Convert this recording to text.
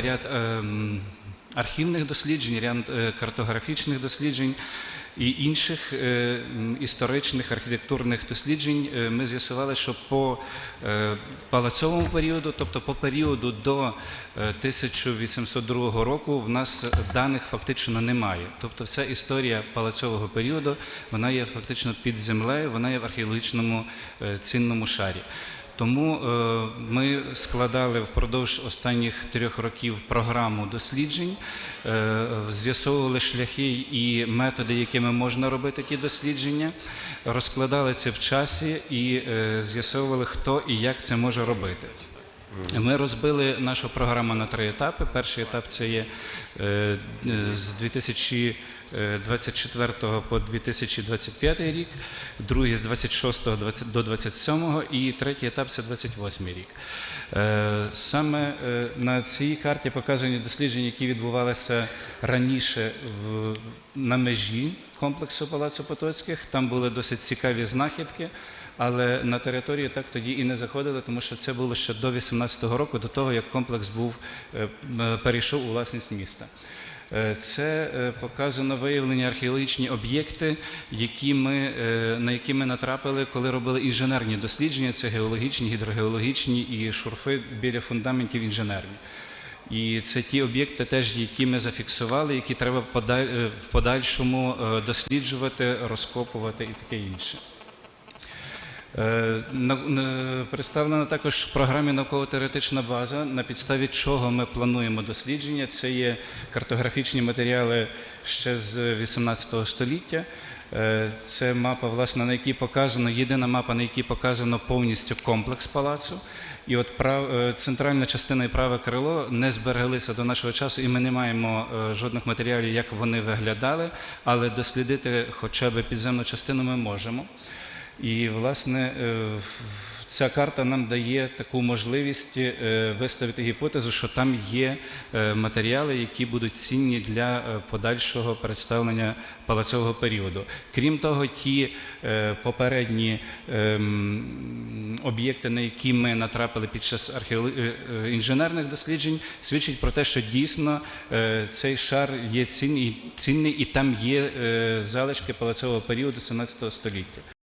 ряд ем, архівних досліджень, ряд е, картографічних досліджень і інших е, історичних архітектурних досліджень. Е, Ми з'ясували, що по палацовому періоду, тобто по періоду до е, 1802 року, в нас даних фактично немає. Тобто, вся історія палацового періоду вона є фактично під землею, вона є в археологічному цінному шарі. Тому е, ми складали впродовж останніх трьох років програму досліджень, е, з'ясовували шляхи і методи, якими можна робити ті дослідження, розкладали це в часі і е, з'ясовували, хто і як це може робити. Ми розбили нашу програму на три етапи. Перший етап це є е, з 2024 по 2025 рік, другий з 26 до 27 і третій етап це 28 рік. Е, Саме е, на цій карті показані дослідження, які відбувалися раніше на межі комплексу Палацу Потоцьких. Там були досить цікаві знахідки. Але на територію так тоді і не заходили, тому що це було ще до 18-го року, до того як комплекс був е, перейшов у власність міста. Е, Це е, показано виявлені археологічні об'єкти, які ми, е, на які ми натрапили, коли робили інженерні дослідження. Це геологічні, гідрогеологічні і шурфи біля фундаментів інженерні. І це ті об'єкти, теж які ми зафіксували, які треба е, в подальшому е, досліджувати, розкопувати і таке інше. Е, на- на- Представлена також в програмі науково-теоретична база, на підставі чого ми плануємо дослідження. Це є картографічні матеріали ще з 18 століття. Е, Це мапа, власне, на якій показано, єдина мапа, на якій показано повністю комплекс палацу. І от прав, е, центральна частина і праве крило не збереглися до нашого часу, і ми не маємо жодних матеріалів, як вони виглядали, але дослідити хоча б підземну частину ми можемо. І, власне, е, ця карта нам дає таку можливість е, виставити гіпотезу, що там є е, матеріали, які будуть цінні для подальшого представлення палацового періоду. Крім того, ті попередні ем, об'єкти, на які ми натрапили під час інженерних досліджень, свідчить про те, що дійсно цей шар є цінний, і там є залишки палацового періоду 17 століття.